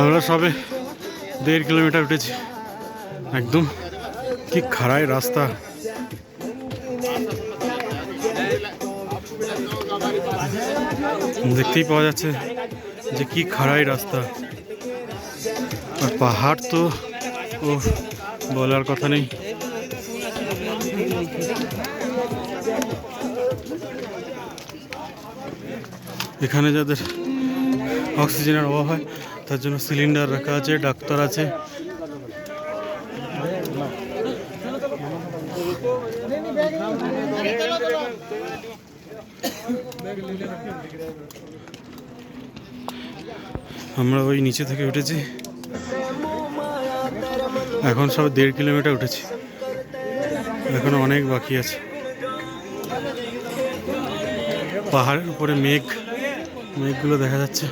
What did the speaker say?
আমরা সবে দেড় কিলোমিটার উঠেছি। একদম কি খাড়াই রাস্তা। দেখতেই পাওয়া যাচ্ছে যে কি খাড়াই রাস্তা। আর পাহাড় তো ও বলার কথা নেই। এখানে যাদের অক্সিজেনের অভাব হয়, তার জন্য সিলিন্ডার রাখা আছে, ডাক্তার আছে। আমরা ওই নিচে থেকে উঠেছি। এখন সব দেড় কিলোমিটার উঠেছি। এখনও অনেক বাকি আছে। পাহাড়ের উপরে মেঘ, মেঘগুলো দেখা যাচ্ছে।